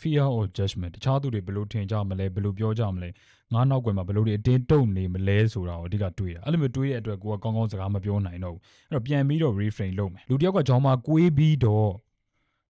fear or judgment တခြားသူတွေဘယ်လိုထင်ကြမလဲဘယ်လိုပြောကြမလဲငါနောက်ကွယ်မှာဘယ်လိုတွေအတင်းတုံနေမလဲဆိုတာကိုအဓိကတွေးတာအဲ့လိုမျိုးတွေးတဲ့အတွက်ကိုကကောင်းကောင်းစကားမပြောနိုင်တော့ဘူးအဲ့တော့ပြန်ပြီးတော့ reframe လုပ်မယ်လူတစ်ယောက်ကကြောင်းမှာကွေးပြီးတော့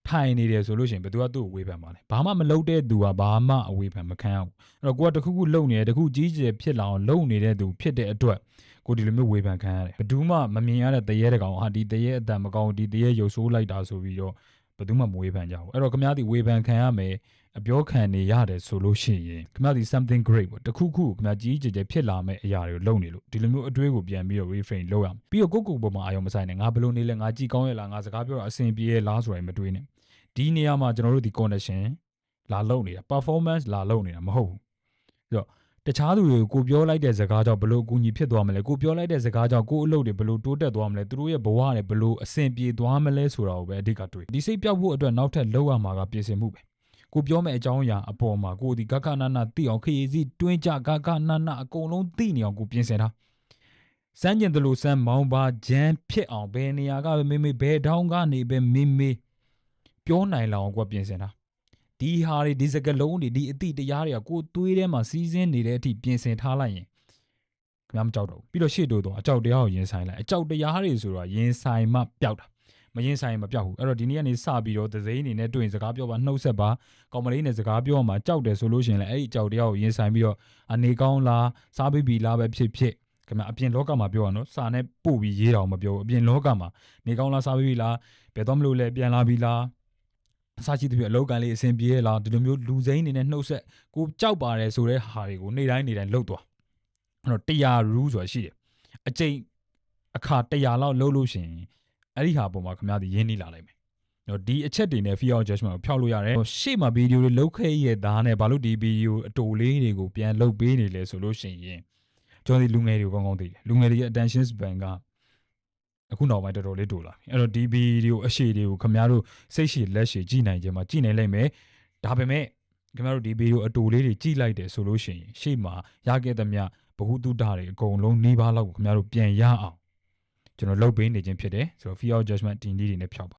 ထိုင်နေတယ်ဆိုလို့ရှိရင်ဘယ်သူကသူ့ကိုဝေဖန်ပါလဲဘာမှမလုပ်တဲ့သူကဘာမှအဝေဖန်မခံရဘူးအဲ့တော့ကိုကတခုခုလုပ်နေတယ်တခုကြီးကျယ်ဖြစ်လာအောင်လုပ်နေတဲ့သူဖြစ်တဲ့အတွက်ကိုဒီလိုမျိုးဝေဖန်ခံရတယ်ဘယ်သူမှမမြင်ရတဲ့တရေတကောင်ဟာဒီတရေအတန်မကောင်းဒီတရေရုပ်ဆိုးလိုက်တာဆိုပြီးတော့ ဘယ်သူမှမဝေဖန်ကြဘူးအဲ့တော့ခင်ဗျားဒီဝေဖန်ခံရမယ်အပြောခံနေရတယ်ဆိုလို့ရှိရင်ခင်ဗျားဒီ something great ပေါ့တခုခုခင်ဗျားကြီးကြီးကျယ်ကျယ်ဖြစ်လာမယ့်အရာတွေကိုလုပ်နေလို့ဒီလိုမျိုးအတွေးကိုပြန်ပြီးတော့ reframe လုပ်ရမယ်ပြီးတော့ကိုယ့်ကိုယ်ပေါ်မှာအာရုံမဆိုင်နဲ့ငါဘယ်လိုနေလဲငါကြည်ကောင်းရဲ့လားငါစကားပြောတာအဆင်ပြေရဲ့လားဆိုတာမတွေးနဲ့ဒီနေရာမှာကျွန်တော်တို့ဒီ connection လာလုပ်နေတာ performance လာလုပ်နေတာမဟုတ်ဘူးပြီးတော့ တခြားသူတွေကိုကိုပြောလိုက်တဲ့စကားကြောင့်ဘယ်လိုအကူအညီဖြစ်သွားမလဲကိုပြောလိုက်တဲ့စကားကြောင့်ကိုအလုပ်တွေဘယ်လိုတိုးတက်သွားမလဲသူတို့ရဲ့ဘဝတွေဘယ်လိုအဆင်ပြေသွားမလဲဆိုတာကိုပဲအဓိကတွေးဒီစိတ်ပြောက်ဖို့အတွက်နောက်ထပ်လောက်ရမှာကပြင်ဆင်မှုပဲကိုပြောမဲ့အကြောင်းအရာအပေါ်မှာကိုဒီဂကနနာသိအောင်ခရီးစီတွင်းကြဂကနနာအကုန်လုံးသိနေအောင်ကိုပြင်ဆင်ထားစမ်းကျင်တယ်လို့စမ်းမောင်းပါဂျမ်းဖြစ်အောင်ဘယ်နေရာကပဲမေးမေးဘယ်တောင်းကနေပဲမေးမေးပြောနိုင်လောက်အောင်ကိုပြင်ဆင်ထား ဒီဟာတွေဒီစကလုံးတွေဒီအတိတရားတွေကကိုသွေးထဲမှာစီးစင်းနေတဲ့အထိပြင်ဆင်ထားလိုက်ရင်ခင်ဗျားမကြောက်တော့ဘူးပြီးတော့ရှေ့တို့တော့အကြောက်တရားကိုရင်ဆိုင်လိုက်အကြောက်တရားတွေဆိုတော့ရင်ဆိုင်မှပျောက်တာမရင်ဆိုင်မပျောက်ဘူးအဲ့တော့ဒီနေ့ကနေစပြီးတော့သစိမ်းအနေနဲ့တွေ့ရင်စကားပြောပါနှုတ်ဆက်ပါကောင်မလေးနဲ့စကားပြောမှကြောက်တယ်ဆိုလို့ရှိရင်လည်းအဲ့ဒီအကြောက်တရားကိုရင်ဆိုင်ပြီးတော့အနေကောင်းလားစားပြီးပြီလားပဲဖြစ်ဖြစ်ခင်ဗျာအပြင်လောကမှာပြောရနော်စာနဲ့ပို့ပြီးရေးတာမပြောဘူးအပြင်လောကမှာနေကောင်းလားစားပြီးပြီလားဘယ်တော့မလို့လဲပြန်လာပြီလား အစားရှိသဖြင့်အလောက်ကန်လေးအဆင်ပြေရဲ့လားဒီလိုမျိုးလူစိမ်းအနေနဲ့နှုတ်ဆက်ကိုကြောက်ပါတယ်ဆိုတဲ့ဟာတွေကိုနေ့တိုင်းနေ့တိုင်းလုပ်သွားအဲ့တော့တရားရူးဆိုတာရှိတယ်အကျိန်အခါတရားလောက်လုပ်လို့ရှိရင်အဲ့ဒီဟာပုံမှာခင်ဗျားဒီရင်းနှီးလာနိုင်မယ်နော်ဒီအချက်တွေနဲ့ fear of judgment ကိုဖျောက်လို့ရတယ်ရှေ့မှာဗီဒီယိုတွေလုပ်ခဲ့ရဲ့သားနဲ့ဘာလို့ဒီဗီဒီယိုအတူလေးတွေကိုပြန်လုပ်ပေးနေလဲဆိုလို့ရှိရင်ကျွန်တော်ဒီလူငယ်တွေကိုကောင်းကောင်းသိတယ်လူငယ်တွေရဲ့ attention span က အခုနောက်ပိုင်းတော်တော်လေးတိုးလာပြီအဲ့တော့ဒီဗီဒီယိုအရှိတွေကိုခင်ဗျားတို့စိတ်ရှိလက်ရှိကြည့်နိုင်ခြင်းမှာကြည့်နိုင်လိမ့်မယ်ဒါပေမဲ့ခင်ဗျားတို့ဒီဗီဒီယိုအတူလေးတွေကြည့်လိုက်တယ်ဆိုလို့ရှိရင်ရှေ့မှာရခဲ့သမျှဘ ഹു တုဒတွေအကုန်လုံးနှီးပါးလောက်ကိုခင်ဗျားတို့ပြန်ရအောင်ကျွန်တော်လုပ်ပေးနေခြင်းဖြစ်တယ်ဆိုတော့ fear of judgment ဒီနည်းတွေနဲ့ဖြောက်ပါ